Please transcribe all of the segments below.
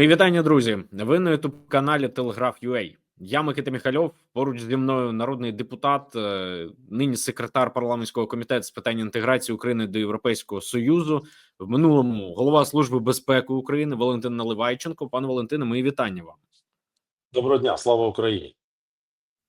Мої вітання, друзі. Ви на ютуб каналі Телеграф.UA. Я Микита Міхальов. Поруч зі мною народний депутат, е, нині секретар парламентського комітету з питань інтеграції України до Європейського Союзу. В минулому голова служби безпеки України Валентин Наливайченко. Пане Валентине, мої вітання вам. Доброго дня, слава Україні!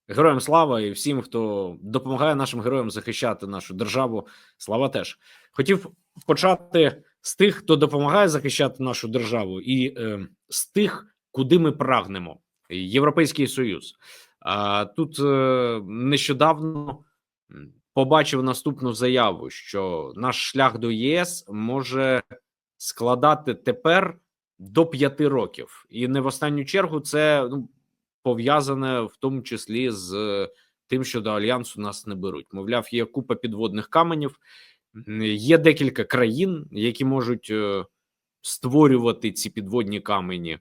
Героям слава і всім, хто допомагає нашим героям захищати нашу державу. Слава теж хотів почати з тих, хто допомагає захищати нашу державу, і е, з тих, куди ми прагнемо. Європейський Союз. А тут е, нещодавно побачив наступну заяву, що наш шлях до ЄС може складати тепер до п'яти років, і не в останню чергу це ну пов'язане в тому числі з е, тим, що до альянсу нас не беруть. Мовляв, є купа підводних каменів. Є декілька країн, які можуть е, створювати ці підводні камені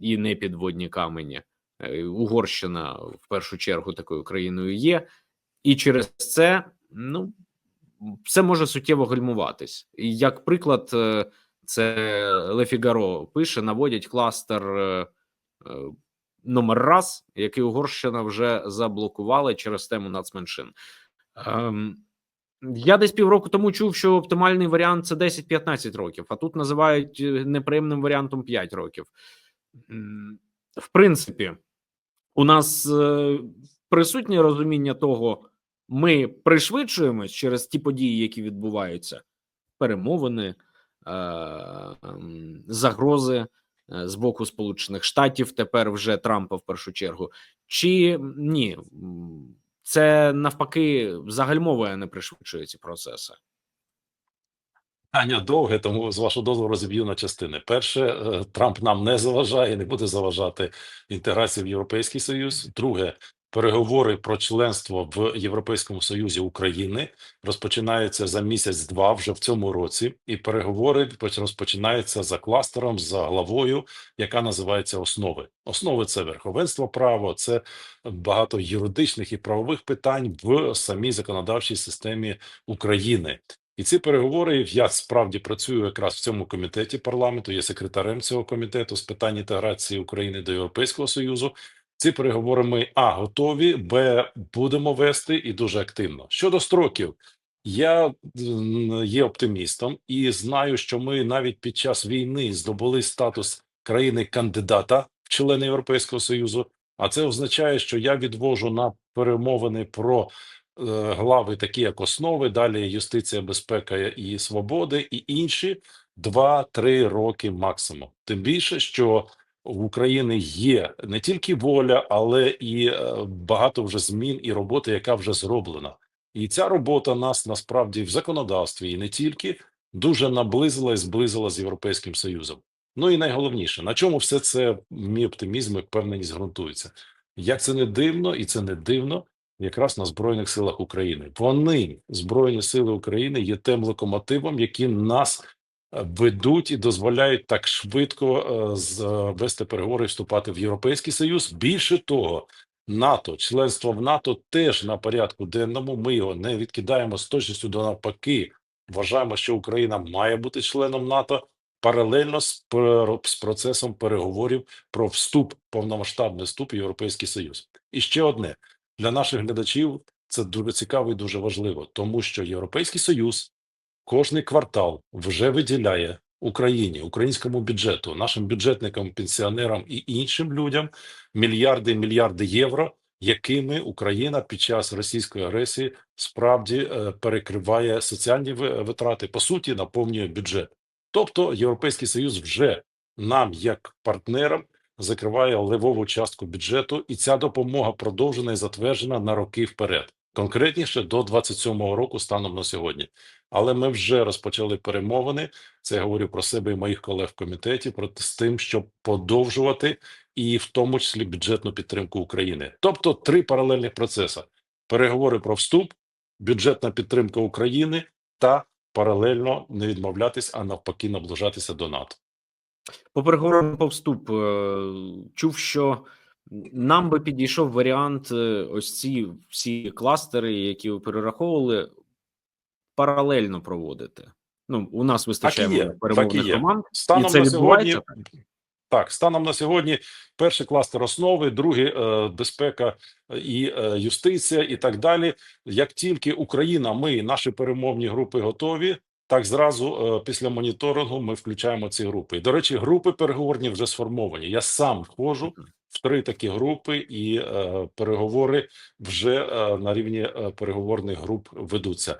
і не підводні камені. Е, Угорщина в першу чергу такою країною є, і через це ну все може суттєво гальмуватись. Як приклад, е, це Ле Фігаро пише: наводять кластер номер раз, який Угорщина вже заблокувала через тему нацменшин. Ем, я десь півроку тому чув, що оптимальний варіант це 10-15 років, а тут називають е, неприємним варіантом 5 років. В принципі, у нас е, присутнє розуміння того, ми пришвидшуємось через ті події, які відбуваються, перемовини, е, загрози е, з боку Сполучених Штатів, тепер вже Трампа в першу чергу, чи ні, це навпаки загальмовує, не пришвидшує ці процеси. Питання довге, тому з вашого дозволу розіб'ю на частини. Перше, е, Трамп нам не заважає, не буде заважати інтеграції в Європейський Союз. Друге, переговори про членство в Європейському Союзі України розпочинаються за місяць-два вже в цьому році, і переговори поч- розпочинаються за кластером, за главою, яка називається основи. Основи це верховенство права, це багато юридичних і правових питань в самій законодавчій системі України. І ці переговори я справді працюю якраз в цьому комітеті парламенту. Є секретарем цього комітету з питань інтеграції України до Європейського союзу. Ці переговори ми а готові, б будемо вести і дуже активно. Щодо строків, я є оптимістом і знаю, що ми навіть під час війни здобули статус країни-кандидата в члени Європейського союзу. А це означає, що я відвожу на перемовини про е, глави, такі як основи, далі юстиція, безпека і свободи, і інші 2-3 роки максимум. Тим більше, що в Україні є не тільки воля, але і е, багато вже змін і роботи, яка вже зроблена. І ця робота нас насправді в законодавстві і не тільки дуже наблизила і зблизила з Європейським Союзом. Ну і найголовніше, на чому все це мій оптимізм і впевненість ґрунтується. Як це не дивно, і це не дивно, якраз на збройних силах України. Вони збройні сили України є тим локомотивом, які нас ведуть і дозволяють так швидко е, з- е, переговори і вступати в Європейський Союз. Більше того, НАТО, членство в НАТО теж на порядку денному. Ми його не відкидаємо з точністю до навпаки. Вважаємо, що Україна має бути членом НАТО паралельно з, з процесом переговорів про вступ, повномасштабний вступ в Європейський Союз. І ще одне для наших глядачів це дуже цікаво і дуже важливо, тому що Європейський Союз кожний квартал вже виділяє Україні, українському бюджету, нашим бюджетникам, пенсіонерам і іншим людям мільярди мільярди євро, якими Україна під час російської агресії справді е, перекриває соціальні ви- витрати, по суті, наповнює бюджет. Тобто Європейський Союз вже нам, як партнерам, закриває левову частку бюджету, і ця допомога продовжена і затверджена на роки вперед. Конкретніше до 27-го року станом на сьогодні. Але ми вже розпочали перемовини. Це я говорю про себе і моїх колег в комітеті про з тим, щоб подовжувати і в тому числі бюджетну підтримку України. Тобто три паралельних процеси: переговори про вступ, бюджетна підтримка України та паралельно не відмовлятись, а навпаки, наближатися до НАТО. По переговорам по вступ е, чув, що нам би підійшов варіант е, ось ці всі кластери, які ви перераховували, паралельно проводити. Ну, у нас вистачає є, перемовних так команд. Станом це на сьогодні? Так, станом на сьогодні перший кластер основи, другий е, безпека і е, юстиція, і так далі. Як тільки Україна, ми наші перемовні групи готові, так зразу е, після моніторингу ми включаємо ці групи. І, до речі, групи переговорні вже сформовані. Я сам входжу в три такі групи, і е, переговори вже е, на рівні е, переговорних груп ведуться.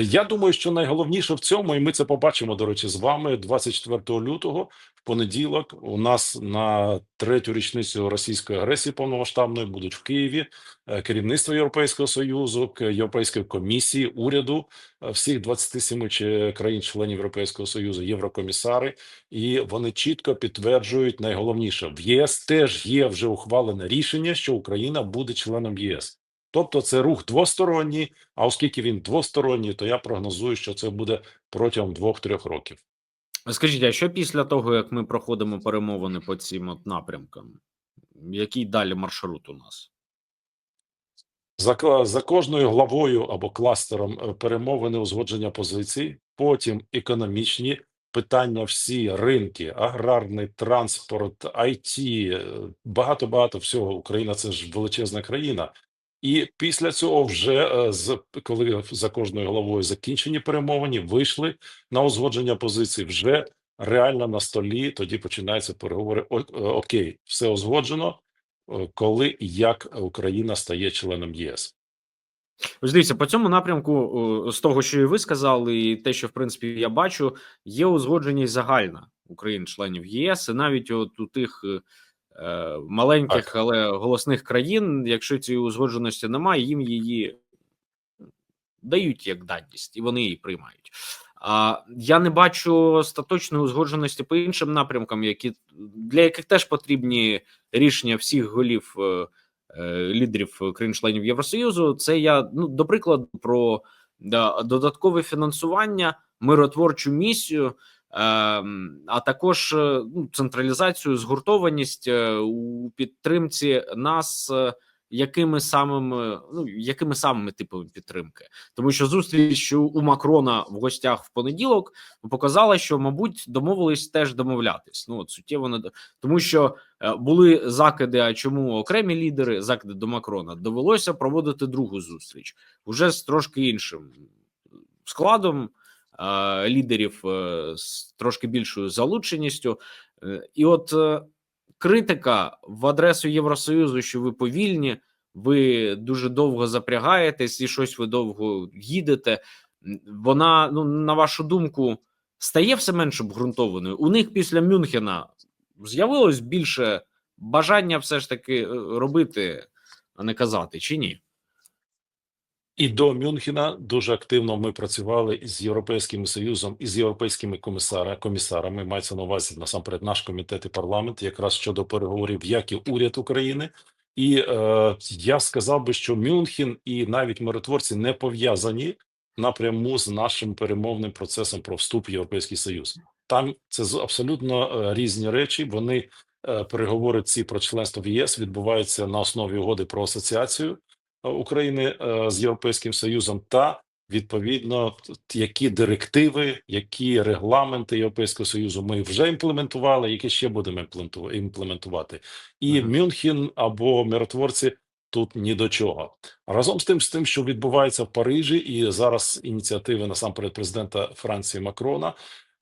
Я думаю, що найголовніше в цьому, і ми це побачимо, до речі, з вами 24 лютого. В понеділок у нас на третю річницю російської агресії повномасштабної будуть в Києві е, керівництво Європейського союзу, Європейської комісії, уряду е, всіх 27 чи- країн-членів Європейського союзу, єврокомісари, і вони чітко підтверджують найголовніше в ЄС теж є вже ухвалене рішення, що Україна буде членом ЄС. Тобто це рух двосторонній. А оскільки він двосторонній, то я прогнозую, що це буде протягом двох-трьох років. Скажіть, а що після того, як ми проходимо перемовини по цим от напрямкам? Який далі маршрут у нас? За, за кожною главою або кластером е, перемовини узгодження позицій, потім економічні питання, всі ринки, аграрний транспорт, IT, е, багато багато всього. Україна це ж величезна країна. І після цього, вже е, з коли за кожною главою закінчені перемовини, вийшли на узгодження позицій, вже реально на столі. Тоді починаються переговори. Окей, все узгоджено. Е, Коли і як Україна стає членом ЄС. Ось дивіться, по цьому напрямку, з того, що і ви сказали, і те, що в принципі я бачу, є узгодженість загальна Україн-членів ЄС, і навіть от у тих е, е, маленьких, Так. але голосних країн, якщо цієї узгодженості немає, їм її дають як даність, і вони її приймають. А я не бачу остаточної узгодженості по іншим напрямкам, які для яких теж потрібні рішення всіх голів е, е, лідерів країн-членів Євросоюзу. Це я ну до прикладу про да, додаткове фінансування, миротворчу місію, е, а також е, ну, централізацію, згуртованість у підтримці нас. Якими самими ну якими самими типами підтримки, тому що зустріч у Макрона в гостях в понеділок показала, що мабуть домовились теж домовлятись. Ну от суттєво не тому, що е, були закиди. А чому окремі лідери закиди до Макрона довелося проводити другу зустріч уже з трошки іншим складом е, лідерів е, з трошки більшою залученістю, і от критика в адресу Євросоюзу, що ви повільні, ви дуже довго запрягаєтесь і щось ви довго їдете. Вона, ну на вашу думку, стає все менш обґрунтованою. У них після Мюнхена з'явилось більше бажання все ж таки е, робити, а не казати, чи ні? І до Мюнхена дуже активно ми працювали із Європейським Союзом і з європейськими комісара, комісарами. Мається на увазі насамперед наш комітет і парламент, якраз щодо переговорів, як і уряд України. І е, я сказав би, що Мюнхен і навіть миротворці не пов'язані напряму з нашим перемовним процесом про вступ в Європейський Союз. Там це з- абсолютно е, різні речі. Вони е, переговори ці про членство в ЄС відбуваються на основі угоди про асоціацію. України е, з Європейським Союзом та відповідно які директиви, які регламенти Європейського Союзу ми вже імплементували, які ще будемо імплементу- імплементувати, і Мгм. Мюнхен або миротворці тут ні до чого. Разом з тим, з тим, що відбувається в Парижі, і зараз ініціативи насамперед президента Франції Макрона.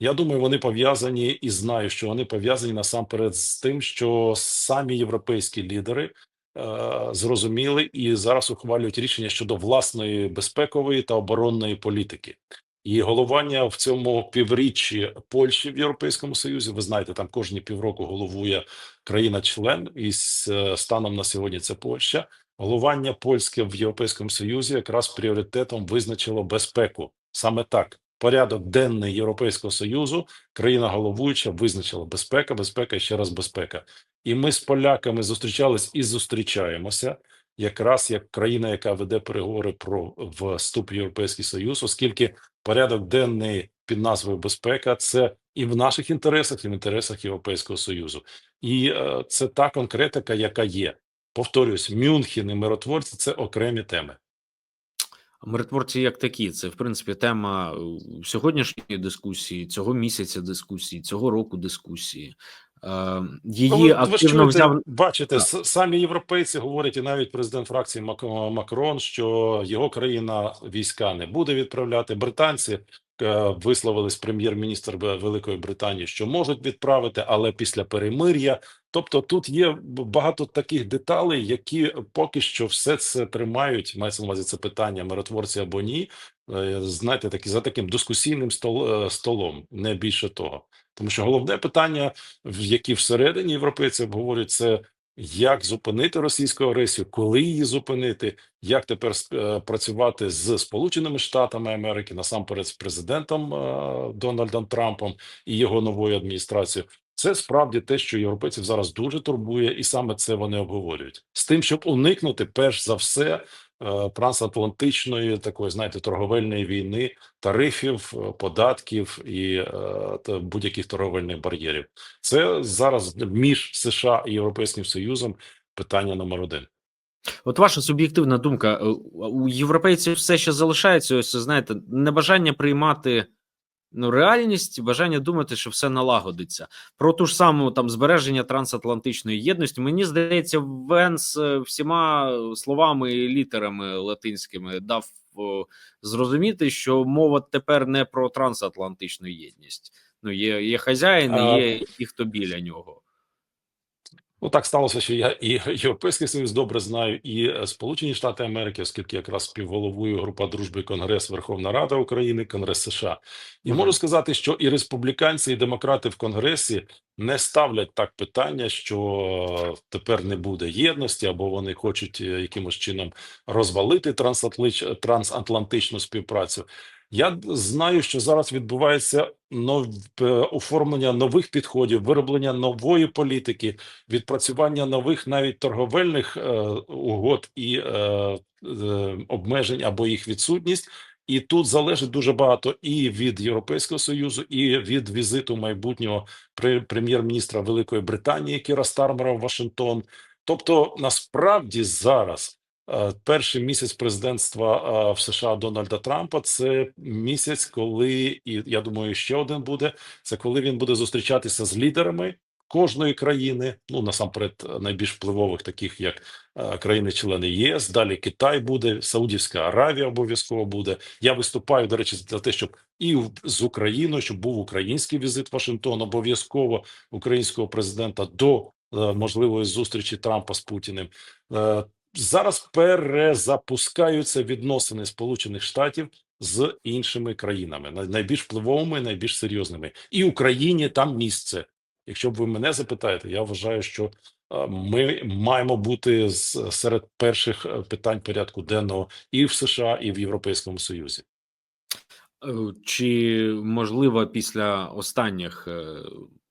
Я думаю, вони пов'язані і знаю, що вони пов'язані насамперед з тим, що самі європейські лідери зрозуміли і зараз ухвалюють рішення щодо власної безпекової та оборонної політики. І головування в цьому півріччі Польщі в Європейському Союзі. Ви знаєте, там кожні півроку головує країна-член, і е, станом на сьогодні це Польща. Головання польське в Європейському Союзі якраз пріоритетом визначило безпеку. Саме так, порядок денний Європейського Союзу, країна головуюча визначила безпека, безпека ще раз безпека. І ми з поляками зустрічались і зустрічаємося якраз як країна, яка веде переговори про вступ в Європейський Союз, оскільки порядок денний під назвою безпека це і в наших інтересах, і в інтересах Європейського Союзу, і е, це та конкретика, яка є. Повторюсь, Мюнхен і миротворці це окремі теми. Миротворці як такі, це в принципі тема е, сьогоднішньої дискусії, цього місяця дискусії, цього року дискусії. Е, Ну, ви- ви активно чуєте, взяв. бачите, Так. самі європейці говорять, і навіть президент фракції Мак- Макрон, що його країна війська не буде відправляти. Британці е, висловились прем'єр-міністр Великої Британії, що можуть відправити, але після перемир'я. Тобто тут є багато таких деталей, які поки що все це тримають. Мається на увазі це питання миротворці або ні. е, Знаєте, такі за таким дискусійним стол, столом, не більше того. Тому що головне питання, які всередині європейці обговорюють, це як зупинити російську агресію, коли її зупинити, як тепер е, працювати з Сполученими Штатами Америки, насамперед з президентом е, Дональдом Трампом і його новою адміністрацією. Це справді те, що європейців зараз дуже турбує, і саме це вони обговорюють з тим, щоб уникнути перш за все трансатлантичної такої, знаєте, торговельної війни, тарифів, е, податків і е, будь-яких торговельних бар'єрів. Це зараз між США і Європейським Союзом питання номер один. От ваша суб'єктивна думка, е, у європейців все ще залишається ось знаєте, небажання приймати ну, реальність, бажання думати, що все налагодиться. Про ту ж саму там збереження трансатлантичної єдності. Мені здається, Венс е, всіма словами і літерами латинськими дав о, зрозуміти, що мова тепер не про трансатлантичну єдність. Ну, є, є хазяїн, є ті, хто біля нього. Ну так сталося, що я і Європейський Союз добре знаю, і е, Сполучені Штати Америки, оскільки якраз співголовую група дружби Конгрес Верховна Рада України, Конгрес США, і Мгм. можу сказати, що і республіканці, і демократи в Конгресі не ставлять так питання, що тепер не буде єдності, або вони хочуть е, якимось чином розвалити трансатлантичну співпрацю. Я знаю, що зараз відбувається нов... е, оформлення нових підходів, вироблення нової політики, відпрацювання нових навіть торговельних е, угод і е, обмежень або їх відсутність. І тут залежить дуже багато і від Європейського союзу, і від візиту майбутнього прем'єр-міністра Великої Британії Кіра Стармера в Вашингтон. Тобто, насправді зараз перший місяць президентства е, в США Дональда Трампа це місяць, коли і я думаю, ще один буде. Це коли він буде зустрічатися з лідерами кожної країни. Ну насамперед е, найбільш впливових, таких як е, країни-члени ЄС. Далі Китай буде, Саудівська Аравія обов'язково буде. Я виступаю до речі за те, щоб і з Україною, щоб був український візит Вашингтон, обов'язково українського президента до е, можливої зустрічі Трампа з Путіним. Зараз перезапускаються відносини Сполучених Штатів з іншими країнами, най- найбільш впливовими, найбільш серйозними, і Україні там місце. Якщо б ви мене запитаєте, я вважаю, що ми маємо бути серед перших е, питань порядку денного і в США, і в Європейському Союзі. Е, Чи можливо після останніх е,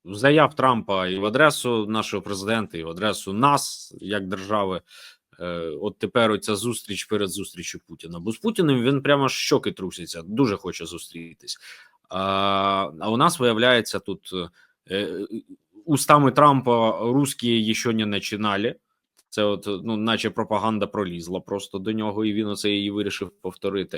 заяв Трампа і в адресу нашого президента, і в адресу нас як держави, от тепер оця зустріч перед зустрічю Путіна? Бо з Путіним він прямо щоки трусяться, дуже хоче зустрітись. А, а у нас виявляється тут е, устами Трампа русські ще не починали. Це от, ну, наче пропаганда пролізла просто до нього, і він оце її вирішив повторити.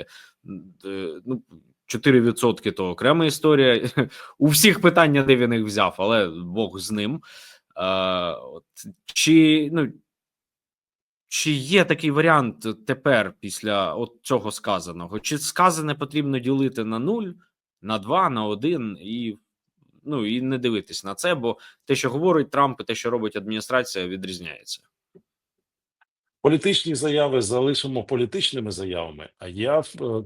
Е, Ну, 4% то окрема історія. У всіх питання, де він їх взяв, але Бог з ним. А, от, чи, ну, чи є такий варіант тепер після от цього сказаного? Чи сказане потрібно ділити на 0, на 2, на 1 і, ну, і не дивитись на це, бо те, що говорить Трамп, і те, що робить адміністрація, відрізняється. Політичні заяви залишимо політичними заявами. А я е,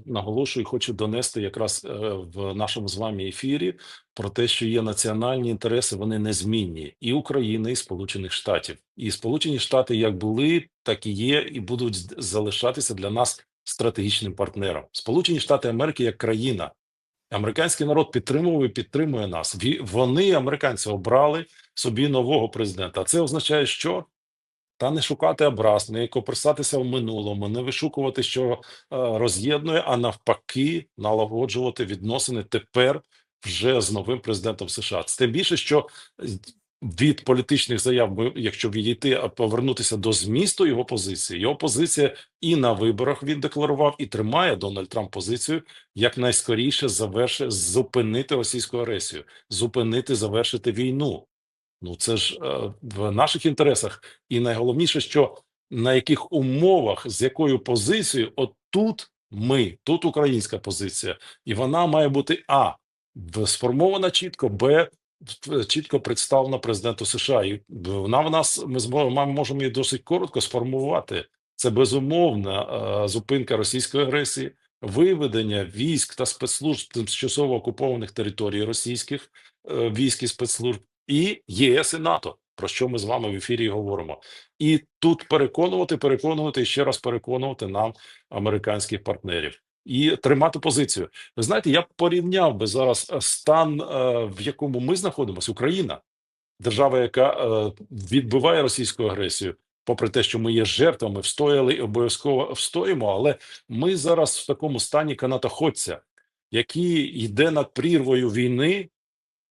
наголошую, хочу донести якраз е, в нашому з вами ефірі про те, що є національні інтереси, вони незмінні і України, і Сполучених Штатів. І Сполучені Штати як були, так і є, і будуть залишатися для нас стратегічним партнером. Сполучені Штати Америки як країна. Американський народ підтримував і підтримує нас. Вони, американці, обрали собі нового президента. А це означає, що та не шукати образ, не копирсатися в минулому, не вишукувати, що е, роз'єднує, а навпаки, налагоджувати відносини тепер вже з новим президентом США. Тим більше, що від політичних заяв, якщо відійти, а повернутися до змісту його позиції, його позиція і на виборах він декларував, і тримає Дональд Трамп позицію як найскоріше завершити зупинити російську агресію, зупинити, завершити війну. Ну це ж е, в наших інтересах, і найголовніше, що на яких умовах, з якою позицією, от тут ми, тут українська позиція, і вона має бути а сформована чітко, б чітко представлена президенту США. І вона в нас ми зможемо можемо її досить коротко сформувати. Це безумовна е, зупинка російської агресії, виведення військ та спецслужб тимчасово окупованих територій російських е, військ і спецслужб і ЄС і НАТО, про що ми з вами в ефірі говоримо, і тут переконувати, переконувати і ще раз переконувати нам американських партнерів і тримати позицію. Ви знаєте, я б порівняв би зараз е, стан, е, в якому ми знаходимося, Україна, держава, яка е, відбиває російську агресію. Попри те, що ми є жертвами, встояли і обов'язково встоїмо, але ми зараз в такому стані канатоходця, який йде над прірвою війни,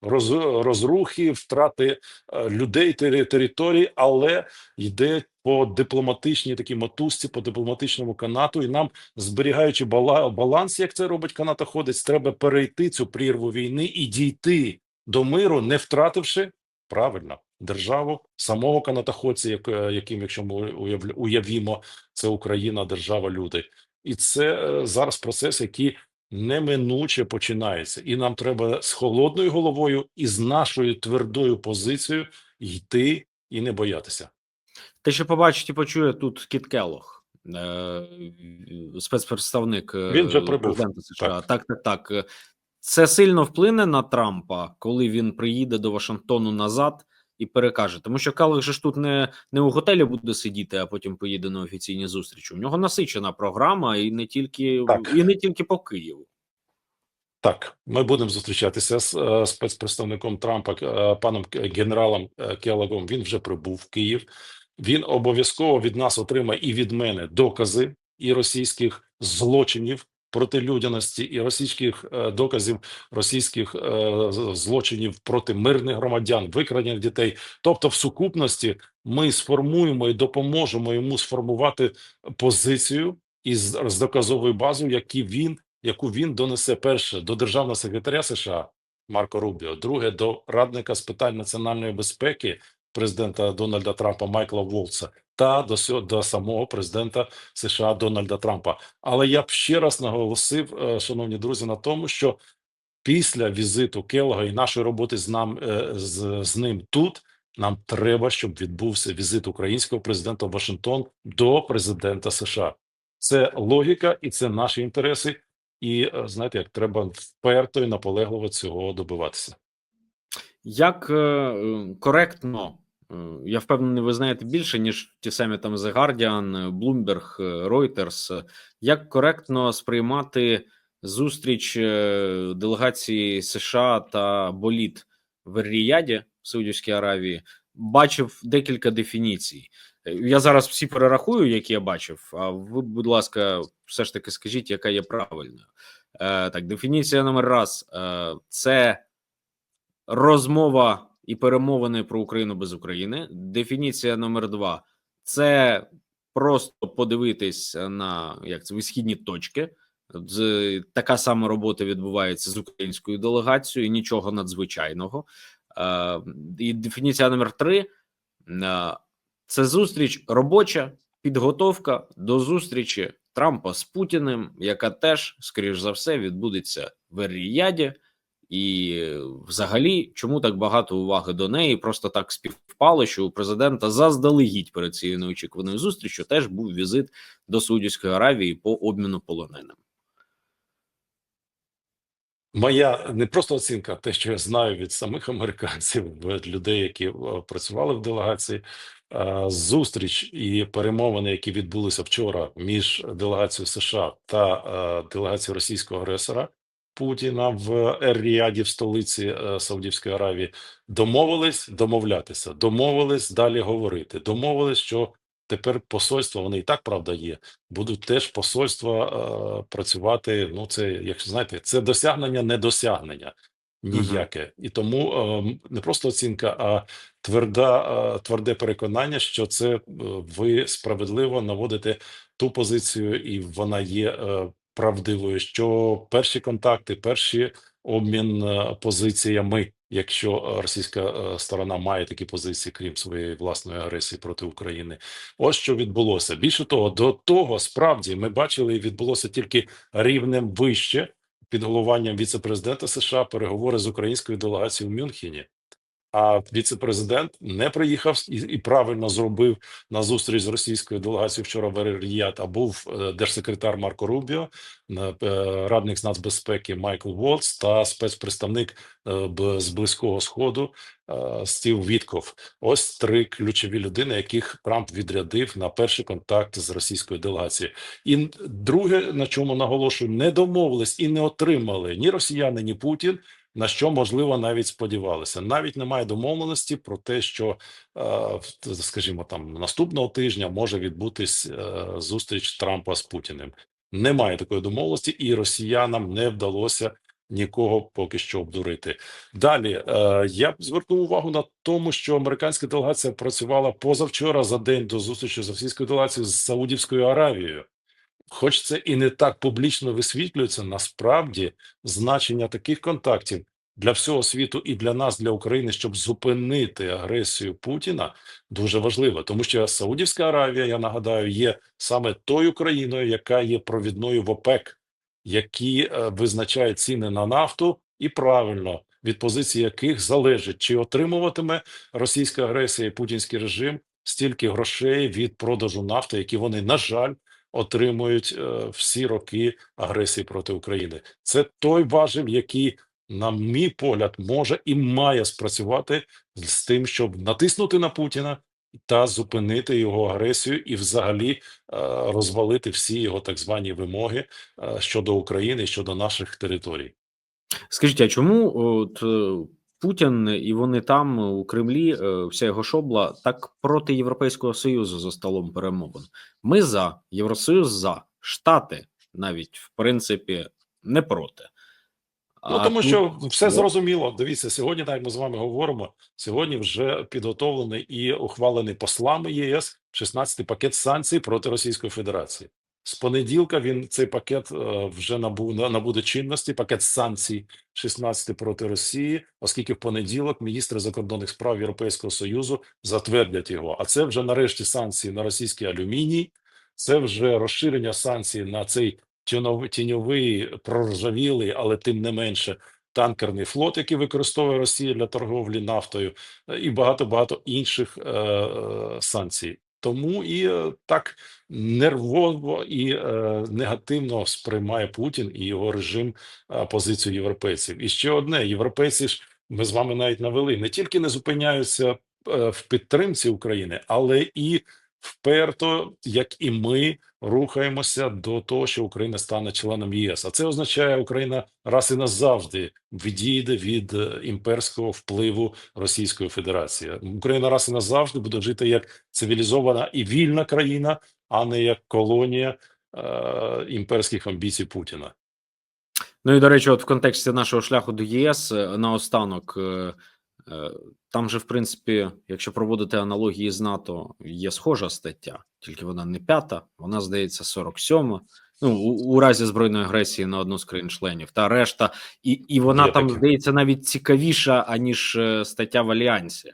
роз, розрухи, втрати е, людей, тери- територій, але йде по дипломатичній такій мотузці, по дипломатичному канату, і нам, зберігаючи бала, баланс, як це робить канатоходець, треба перейти цю прірву війни і дійти до миру, не втративши правильно державу самого канатоходця, як, е, яким, якщо ми уявімо, це Україна, держава, люди, і це е, зараз процес, який неминуче починається, і нам треба з холодною головою і з нашою твердою позицією йти і не боятися. Те, що побачить і почує тут Кіт Келлог, е, спецпредставник е, Він вже прибув. президента США. Так, так, так. Е, Це сильно вплине на Трампа, коли він приїде до Вашингтону назад і перекаже. Тому що Келлог же ж тут не, не у готелі буде сидіти, а потім поїде на офіційні зустрічі. У нього насичена програма, і не тільки Так. і не тільки по Києву. Так, ми будемо зустрічатися з е, спецпредставником Трампа, е, паном генералом е, Келлогом. Він вже прибув в Київ. Він обов'язково від нас отримає і від мене докази і російських злочинів проти людяності, і російських е, доказів російських е, злочинів проти мирних громадян, викрадення дітей. Тобто, в сукупності ми сформуємо і допоможемо йому сформувати позицію із з доказовою базою, які він яку він донесе перше до державного секретаря США Марко Рубіо, друге до радника з питань національної безпеки президента Дональда Трампа Майкла Волца та до до самого президента США Дональда Трампа. Але я б ще раз наголосив, е, шановні друзі, на тому, що після візиту Келлога і нашої роботи з нам е, з, з ним тут. Нам треба, щоб відбувся візит українського президента в Вашингтон до президента США. Це логіка і це наші інтереси. І е, знаєте, як треба вперто і наполегливо цього добиватися. Як коректно, я впевнений, ви знаєте більше, ніж ті самі там The Guardian, Bloomberg, е, Reuters, як коректно сприймати зустріч е, делегації США та Боліт в Ріяді в Саудівській Аравії, бачив декілька дефініцій. Е, Я зараз всі перерахую, які я бачив. А ви, будь ласка, все ж таки скажіть, яка є правильною. Е, так, дефініція номер раз е, це розмова і перемовини про Україну без України. Дефініція номер два це просто подивитись на як це висхідні точки. Така сама робота відбувається з українською делегацією, нічого надзвичайного. Е, і дефініція номер три е, це зустріч робоча підготовка до зустрічі Трампа з Путіним, яка теж, скоріш за все, відбудеться в Ріяді. І взагалі, чому так багато уваги до неї? Просто так співпало, що у президента заздалегідь перед цією неочікуваною зустрічю теж був візит до Саудівської Аравії по обміну полоненим. Моя не просто оцінка, те, що я знаю від самих американців, від людей, які е, працювали в делегації. е, Зустріч і перемовини, які відбулися вчора між делегацією США та е, делегацією російського агресора Путіна в Ер-Ріаді, в столиці е, Саудівської Аравії, домовились домовлятися, домовились далі говорити, домовились, що тепер посольства вони і так правда є, будуть теж посольства е, працювати. Ну, це як знаєте, це досягнення, не досягнення ніяке, і тому е, не просто оцінка, а тверда, е, тверде переконання, що це е, ви справедливо наводите ту позицію, і вона є е, правдивою. Що перші контакти, перші обмін е, позиціями, якщо е, російська е, сторона має такі позиції, крім своєї власної агресії проти України. Ось що відбулося. Більше того, до того справді ми бачили, відбулося тільки рівнем вище під головуванням віце-президента США переговори з українською делегацією в Мюнхені. А віце-президент не приїхав і, і правильно зробив на зустріч з російською делегацією вчора в Ріяд, а був е, держсекретар Марко Рубіо, е, е, радник з нацбезпеки Майкл Волц та спецпредставник з близького сходу Стів Вітков. Ось три ключові людини, яких Трамп відрядив на перший контакт з російською делегацією. І друге, на чому наголошую, не домовились і не отримали ні росіяни, ні Путін. На що можливо навіть сподівалися, навіть немає домовленості про те, що е, скажімо, там наступного тижня може відбутись е, зустріч Трампа з Путіним. Немає такої домовленості, і росіянам не вдалося нікого поки що обдурити. Далі е, я звернув увагу на тому, що американська делегація працювала позавчора за день до зустрічі з російською делегацією з Саудівською Аравією. Хоч це і не так публічно висвітлюється, насправді значення таких контактів для всього світу і для нас, для України, щоб зупинити агресію Путіна, дуже важливо, тому що Саудівська Аравія, я нагадаю, є саме тою країною, яка є провідною в ОПЕК, які е, визначають ціни на нафту, і правильно від позиції яких залежить, чи отримуватиме російська агресія і путінський режим стільки грошей від продажу нафти, які вони на жаль отримують е, всі роки агресії проти України. Це той важіль, який, на мій погляд, може і має спрацювати з тим, щоб натиснути на Путіна та зупинити його агресію і, взагалі, е, розвалити всі його так звані вимоги е, щодо України щодо наших територій. Скажіть, а чому от Путін і вони там у Кремлі, е, вся його шобла, так проти Європейського Союзу за столом перемовин? Ми за Євросоюз за Штати навіть в принципі не проти. Ну тому тут- що все зрозуміло. Дивіться, сьогодні, так ми з вами говоримо, сьогодні вже підготовлений і ухвалений послами ЄС 16-й пакет санкцій проти Російської Федерації. З понеділка він цей пакет е, вже набув на- набуде чинності. Пакет санкцій 16 проти Росії, оскільки в понеділок міністри закордонних справ Європейського союзу затвердять його. А це вже нарешті санкції на російський алюміній. Це вже розширення санкцій на цей тіньовий проржавілий, але тим не менше танкерний флот, який використовує Росія для торговлі нафтою, е, і багато багато інших е, е, санкцій. Тому і е, так нервово і е, негативно сприймає Путін і його режим е, позицію європейців. І ще одне: європейці ж ми з вами навіть навели не тільки не зупиняються е, в підтримці України, але і вперто, як і ми, рухаємося до того, що Україна стане членом ЄС. А це означає, Україна раз і назавжди відійде від е, імперського впливу Російської Федерації. Україна раз і назавжди буде жити як цивілізована і вільна країна, а не як колонія е, імперських амбіцій Путіна. Ну і до речі, от в контексті нашого шляху до ЄС е, наостанок, е, там же, в принципі, якщо проводити аналогії з НАТО, є схожа стаття, тільки вона не п'ята, вона здається 47 Ну, у, у разі збройної агресії на одну з країн-членів, та решта, і, і вона Є там таке. здається навіть цікавіша, аніж е, стаття в Альянсі.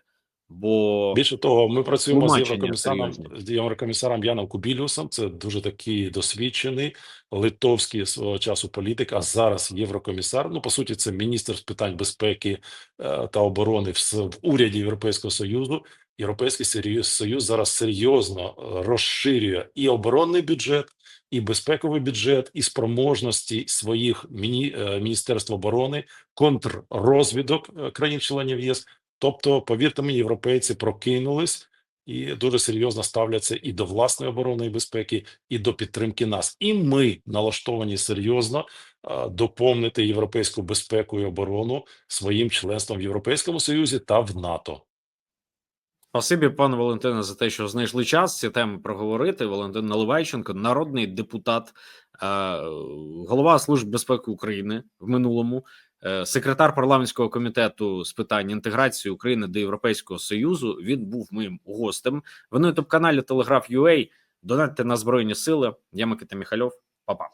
Бо Більше того, ми працюємо з єврокомісаром з єврокомісаром Яном Кубілюсом. Це дуже такий досвідчений литовський свого часу політик. А зараз єврокомісар. Ну по суті, це міністр з питань безпеки е, та оборони в, в уряді Європейського союзу. Європейський Союз, зараз серйозно е, розширює і оборонний бюджет, і безпековий бюджет, і спроможності своїх міні, е, міністерств оборони, контррозвідок країн-членів ЄС. Тобто, повірте мені, європейці прокинулись і дуже серйозно ставляться і до власної оборони безпеки, і до підтримки нас. І ми налаштовані серйозно доповнити європейську безпеку і оборону своїм членством в Європейському Союзі та в НАТО. Спасибі, пане Валентине, за те, що знайшли час ці теми проговорити. Валентин Наливайченко, народний депутат, е, голова Служби безпеки України в минулому, секретар парламентського комітету з питань інтеграції України до Європейського Союзу. Він був моїм гостем. в на ютуб каналі Телеграф.UA. Донатьте на Збройні Сили. Я Микита Міхальов. Па-па.